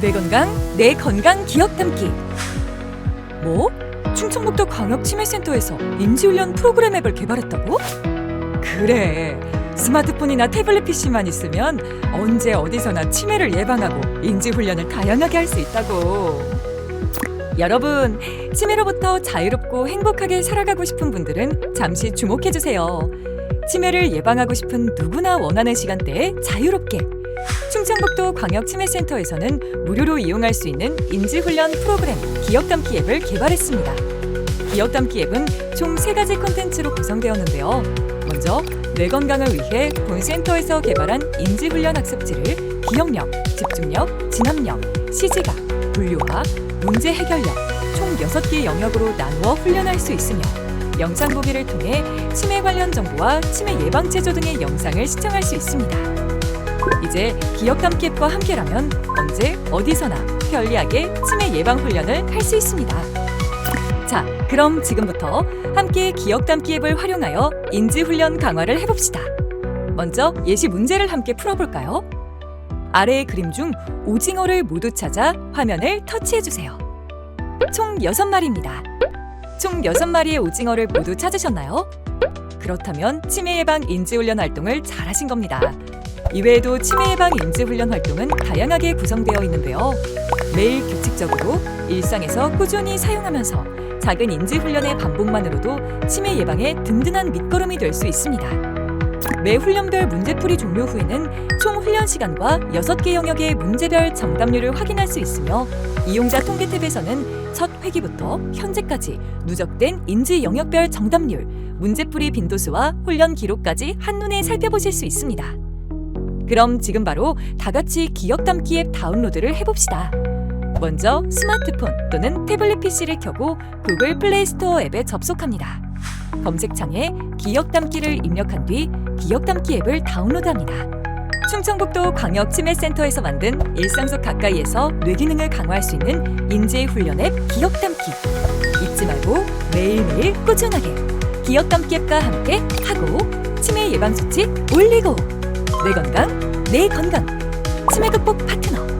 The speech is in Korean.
내 건강, 내 건강 기억 담기. 뭐? 충청북도 광역치매센터에서 인지훈련 프로그램 앱을 개발했다고? 그래. 스마트폰이나 태블릿 PC만 있으면 언제 어디서나 치매를 예방하고 인지훈련을 다양하게 할 수 있다고. 여러분, 치매로부터 자유롭고 행복하게 살아가고 싶은 분들은 잠시 주목해 주세요. 치매를 예방하고 싶은 누구나 원하는 시간대에 자유롭게 충청북도 광역치매센터에서는 무료로 이용할 수 있는 인지훈련 프로그램 기억담기 앱을 개발했습니다. 기억담기 앱은 총 세가지 콘텐츠로 구성되었는데요. 먼저 뇌 건강을 위해 본 센터에서 개발한 인지훈련 학습지를 기억력, 집중력, 진압력, 시지각, 분류학, 문제 해결력 총 6개 영역으로 나누어 훈련할 수 있으며 영상 보기를 통해 치매 관련 정보와 치매 예방 제조 등의 영상을 시청할 수 있습니다. 이제 기억 담기 앱과 함께라면 언제 어디서나 편리하게 치매 예방 훈련을 할 수 있습니다. 자, 그럼 지금부터 함께 기억 담기 앱을 활용하여 인지 훈련 강화를 해봅시다. 먼저 예시 문제를 함께 풀어볼까요? 아래의 그림 중 오징어를 모두 찾아 화면을 터치해 주세요. 총 6마리입니다. 총 6마리의 오징어를 모두 찾으셨나요? 그렇다면 치매 예방 인지 훈련 활동을 잘하신 겁니다. 이외에도 치매 예방 인지 훈련 활동은 다양하게 구성되어 있는데요. 매일 규칙적으로 일상에서 꾸준히 사용하면서 작은 인지 훈련의 반복만으로도 치매 예방에 든든한 밑거름이 될 수 있습니다. 매 훈련별 문제풀이 종료 후에는 총 훈련 시간과 6개 영역의 문제별 정답률을 확인할 수 있으며 이용자 통계 탭에서는 첫 회기부터 현재까지 누적된 인지 영역별 정답률, 문제풀이 빈도수와 훈련 기록까지 한눈에 살펴보실 수 있습니다. 그럼 지금 바로 다 같이 기억 담기 앱 다운로드를 해봅시다. 먼저 스마트폰 또는 태블릿 PC를 켜고 구글 플레이 스토어 앱에 접속합니다. 검색창에 기억 담기를 입력한 뒤 기억 담기 앱을 다운로드합니다. 충청북도 광역치매센터에서 만든 일상 속 가까이에서 뇌 기능을 강화할 수 있는 인지 훈련 앱 기억 담기. 잊지 말고 매일매일 꾸준하게 기억 담기 앱과 함께 하고 치매 예방 수치 올리고 내 건강 내 건강. 치매 극복 파트너